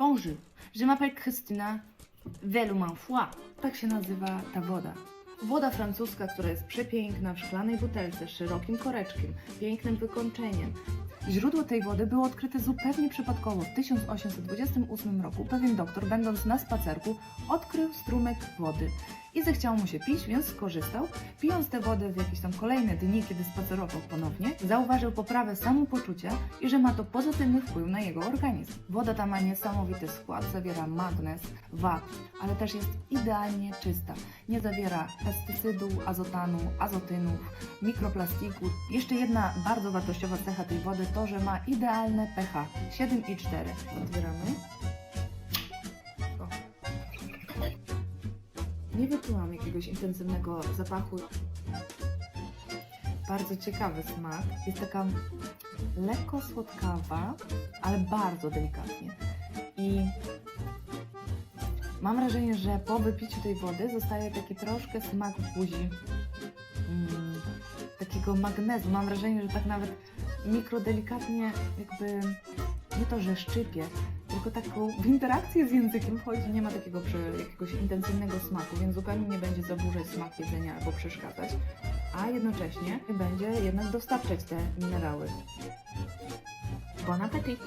Bonjour, je m'appelle Krystyna Velumanfoy. Tak się nazywa ta woda. Woda francuska, która jest przepiękna w szklanej butelce z szerokim koreczkiem, pięknym wykończeniem. Źródło tej wody było odkryte zupełnie przypadkowo. W 1828 roku pewien doktor, będąc na spacerku, odkrył strumyk wody i zechciało mu się pić, więc skorzystał. Pijąc tę wodę w jakieś tam kolejne dni, kiedy spacerował ponownie, zauważył poprawę samopoczucia i że ma to pozytywny wpływ na jego organizm. Woda ta ma niesamowity skład, zawiera magnez, wapń, ale też jest idealnie czysta. Nie zawiera pestycydu, azotanu, azotynów, mikroplastiku. Jeszcze jedna bardzo wartościowa cecha tej wody to, że ma idealne pH 7,4. Otwieramy. Nie wyczułam jakiegoś intensywnego zapachu. Bardzo ciekawy smak. Jest taka lekko słodkawa, ale bardzo delikatnie. I mam wrażenie, że po wypiciu tej wody zostaje taki troszkę smak w buzi. Mm, takiego magnezu. Mam wrażenie, że tak nawet mikrodelikatnie jakby nie to, że szczypie, tylko taką w interakcję z językiem wchodzi, nie ma takiego jakiegoś intensywnego smaku, więc zupełnie nie będzie zaburzać smak jedzenia albo przeszkadzać, a jednocześnie będzie jednak dostarczać te minerały. Bon appetit!